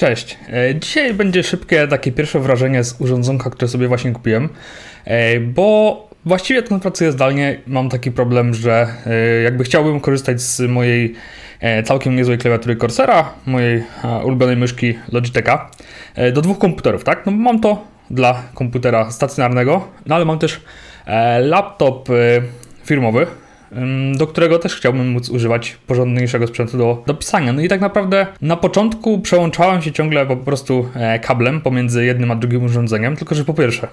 Cześć. E, Dzisiaj będzie szybkie takie pierwsze wrażenie z urządzonka, które sobie właśnie kupiłem, E, bo właściwie jak pracuję zdalnie, mam taki problem, że e, jakby chciałbym korzystać z mojej całkiem niezłej klawiatury Corsera, mojej ulubionej myszki Logitecha, do dwóch komputerów, tak? No mam to dla komputera stacjonarnego, no ale mam też laptop firmowy, do którego też chciałbym móc używać porządniejszego sprzętu do, do pisania. No i tak naprawdę na początku przełączałem się ciągle po prostu e, kablem pomiędzy jednym a drugim urządzeniem, tylko że po pierwsze,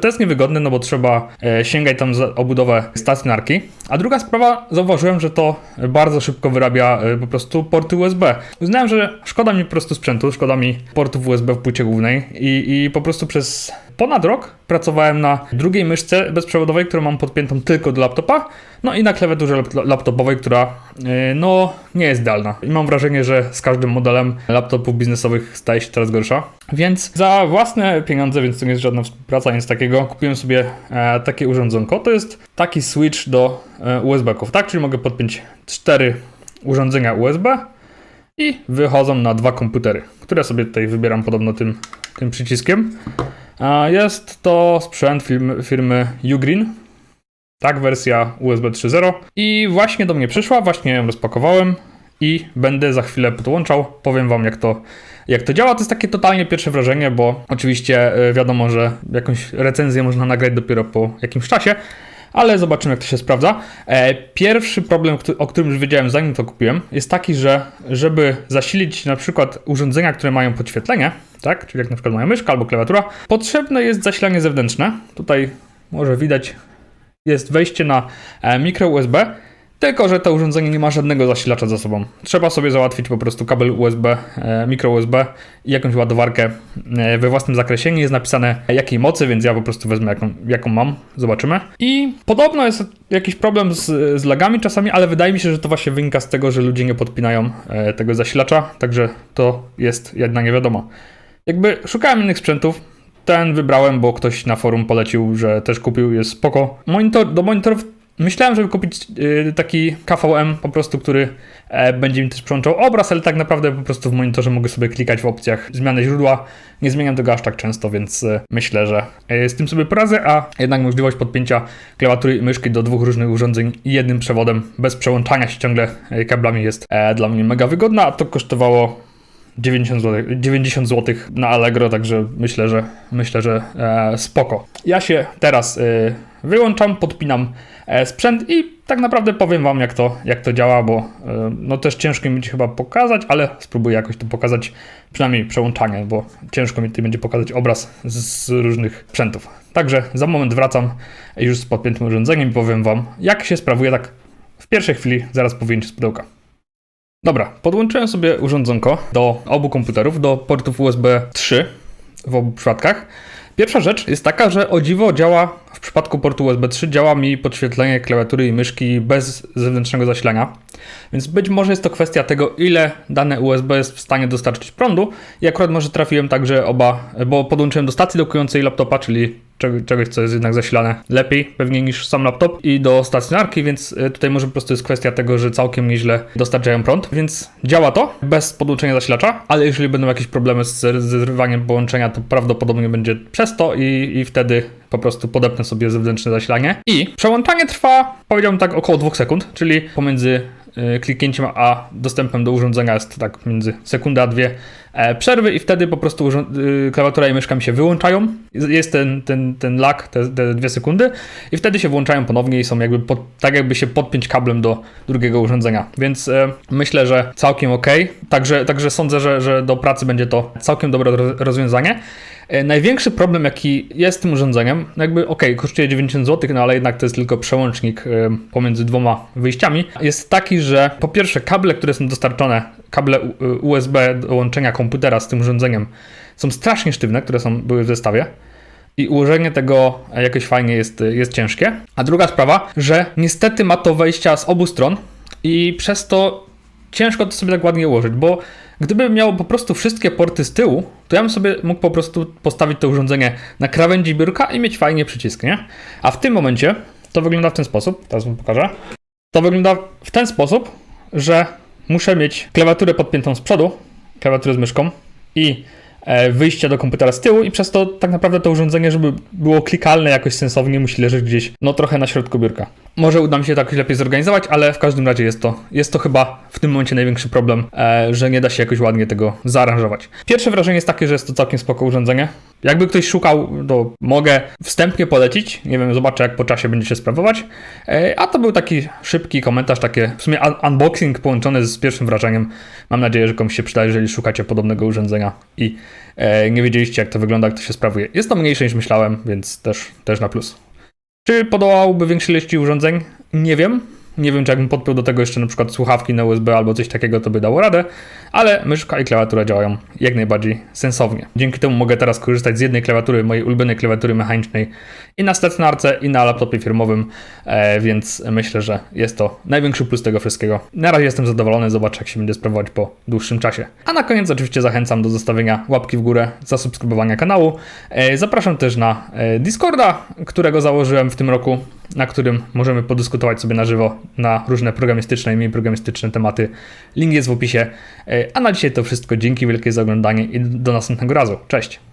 to jest niewygodne, no bo trzeba e, sięgać tam za obudowę stacjonarki. A druga sprawa, zauważyłem, że to bardzo szybko wyrabia e, po prostu porty USB. Uznałem, że szkoda mi po prostu sprzętu, szkoda mi portów USB w płycie głównej i, i po prostu przez ponad rok pracowałem na drugiej myszce bezprzewodowej, którą mam podpiętą tylko do laptopa, no i na klawiaturze lap- laptopowej, która yy, no nie jest idealna. I mam wrażenie, że z każdym modelem laptopów biznesowych staje się coraz gorsza. Więc za własne pieniądze, więc to nie jest żadna współpraca, nic takiego, kupiłem sobie e, takie urządzonko. To jest taki switch do e, USB-ków, tak? Czyli mogę podpiąć cztery urządzenia USB i wychodzą na dwa komputery, które sobie tutaj wybieram podobno tym, tym przyciskiem. Jest to sprzęt firmy, Ugreen. Tak, wersja USB 3.0. I właśnie do mnie przyszła, właśnie ją rozpakowałem i będę za chwilę podłączał. Powiem Wam, jak to, jak to działa. To jest takie totalnie pierwsze wrażenie, bo oczywiście y, wiadomo, że jakąś recenzję można nagrać dopiero po jakimś czasie. Ale zobaczymy, jak to się sprawdza. E, Pierwszy problem, o którym już wiedziałem zanim to kupiłem, jest taki, że żeby zasilić na przykład urządzenia, które mają podświetlenie, tak, czyli jak na przykład moja myszka albo klawiatura, potrzebne jest zasilanie zewnętrzne. Tutaj może widać jest wejście na e, mikro USB, tylko że to urządzenie nie ma żadnego zasilacza za sobą. Trzeba sobie załatwić po prostu kabel USB, e, mikro USB i jakąś ładowarkę e, we własnym zakresie. Nie jest napisane jakiej mocy, więc ja po prostu wezmę jaką, jaką mam. Zobaczymy. I podobno jest jakiś problem z, z lagami czasami, ale wydaje mi się, że to właśnie wynika z tego, że ludzie nie podpinają e, tego zasilacza, także to jest jedna niewiadoma. Jakby szukałem innych sprzętów, ten wybrałem, bo ktoś na forum polecił, że też kupił, jest spoko. Monitor, do monitorów myślałem, żeby kupić y, taki KVM po prostu, który e, będzie mi też przełączał obraz, ale tak naprawdę po prostu w monitorze mogę sobie klikać w opcjach zmiany źródła. Nie zmieniam tego aż tak często, więc e, myślę, że e, z tym sobie poradzę, a jednak możliwość podpięcia klawiatury i myszki do dwóch różnych urządzeń jednym przewodem, bez przełączania się ciągle e, kablami jest dla mnie mega wygodna, a to kosztowało 90 zł, 90 zł na Allegro, także myślę, że myślę, że e, spoko. Ja się teraz e, wyłączam, podpinam e, sprzęt i tak naprawdę powiem wam jak to, jak to działa, bo e, no też ciężko mi będzie chyba pokazać, ale spróbuję jakoś to pokazać, przynajmniej przełączanie, bo ciężko mi tutaj będzie pokazać obraz z, z różnych sprzętów. Także za moment wracam już z podpiętym urządzeniem i powiem wam jak się sprawuje tak w pierwszej chwili, zaraz po wyjęciu z pudełka. Dobra, podłączyłem sobie urządzonko do obu komputerów, do portów USB 3 w obu przypadkach. Pierwsza rzecz jest taka, że o dziwo działa w przypadku portu USB 3 działa mi podświetlenie klawiatury i myszki bez zewnętrznego zasilania. Więc być może jest to kwestia tego, ile dane USB jest w stanie dostarczyć prądu. I akurat może trafiłem tak, że oba, bo podłączyłem do stacji dokującej laptopa, czyli czegoś, co jest jednak zasilane lepiej pewnie niż sam laptop i do stacjonarki, więc y, tutaj może po prostu jest kwestia tego, że całkiem nieźle dostarczają prąd, więc działa to bez podłączenia zasilacza, ale jeżeli będą jakieś problemy z ze zrywaniem połączenia, to prawdopodobnie będzie przez to i, i wtedy po prostu podepnę sobie zewnętrzne zasilanie. I przełączanie trwa, powiedziałbym tak, około 2 sekund, czyli pomiędzy kliknięciem a dostępem do urządzenia jest tak między sekundę a dwie e, przerwy i wtedy po prostu y, klawiatura i myszka mi się wyłączają. Jest ten, ten, ten lag, te, te dwie sekundy i wtedy się włączają ponownie i są jakby pod, tak jakby się podpiąć kablem do drugiego urządzenia. Więc e, myślę, że całkiem ok. Także, także sądzę, że, że do pracy będzie to całkiem dobre roz- rozwiązanie. E, Największy problem, jaki jest z tym urządzeniem, jakby ok, kosztuje 90 zł, no ale jednak to jest tylko przełącznik e, pomiędzy dwoma wyjściami, jest taki, że po pierwsze kable, które są dostarczone, kable USB do łączenia komputera z tym urządzeniem są strasznie sztywne, które są, były w zestawie. I ułożenie tego jakoś fajnie jest, jest ciężkie. A druga sprawa, że niestety ma to wejścia z obu stron i przez to ciężko to sobie tak ładnie ułożyć, bo gdybym miał po prostu wszystkie porty z tyłu, to ja bym sobie mógł po prostu postawić to urządzenie na krawędzi biurka i mieć fajnie przycisk, nie? A w tym momencie to wygląda w ten sposób, teraz wam pokażę. To wygląda w ten sposób, że muszę mieć klawiaturę podpiętą z przodu, klawiaturę z myszką, i e, wyjścia do komputera z tyłu i przez to tak naprawdę to urządzenie, żeby było klikalne jakoś sensownie, musi leżeć gdzieś, no trochę na środku biurka. Może uda mi się jakoś lepiej zorganizować, ale w każdym razie jest to, jest to chyba w tym momencie największy problem, e, że nie da się jakoś ładnie tego zaaranżować. Pierwsze wrażenie jest takie, że jest to całkiem spoko urządzenie. Jakby ktoś szukał, to mogę wstępnie polecić. Nie wiem, zobaczę jak po czasie będzie się sprawować. E, A to był taki szybki komentarz, takie w sumie un- unboxing połączony z pierwszym wrażeniem. Mam nadzieję, że komuś się przyda, jeżeli szukacie podobnego urządzenia i e, nie wiedzieliście jak to wygląda, jak to się sprawuje. Jest to mniejsze niż myślałem, więc też, też na plus. Czy podołałby większej ilości urządzeń? Nie wiem. Nie wiem, czy jakbym podpiął do tego jeszcze na przykład słuchawki na USB albo coś takiego, to by dało radę, ale myszka i klawiatura działają jak najbardziej sensownie. Dzięki temu mogę teraz korzystać z jednej klawiatury, mojej ulubionej klawiatury mechanicznej i na stacjonarce, i na laptopie firmowym, e, więc myślę, że jest to największy plus tego wszystkiego. Na razie jestem zadowolony, zobaczę jak się będzie sprawować po dłuższym czasie. A na koniec oczywiście zachęcam do zostawienia łapki w górę, zasubskrybowania kanału. E, Zapraszam też na e, Discorda, którego założyłem w tym roku, na którym możemy podyskutować sobie na żywo na różne programistyczne i mniej programistyczne tematy. Link jest w opisie. E, A na dzisiaj to wszystko. Dzięki wielkie za oglądanie i do następnego razu. Cześć!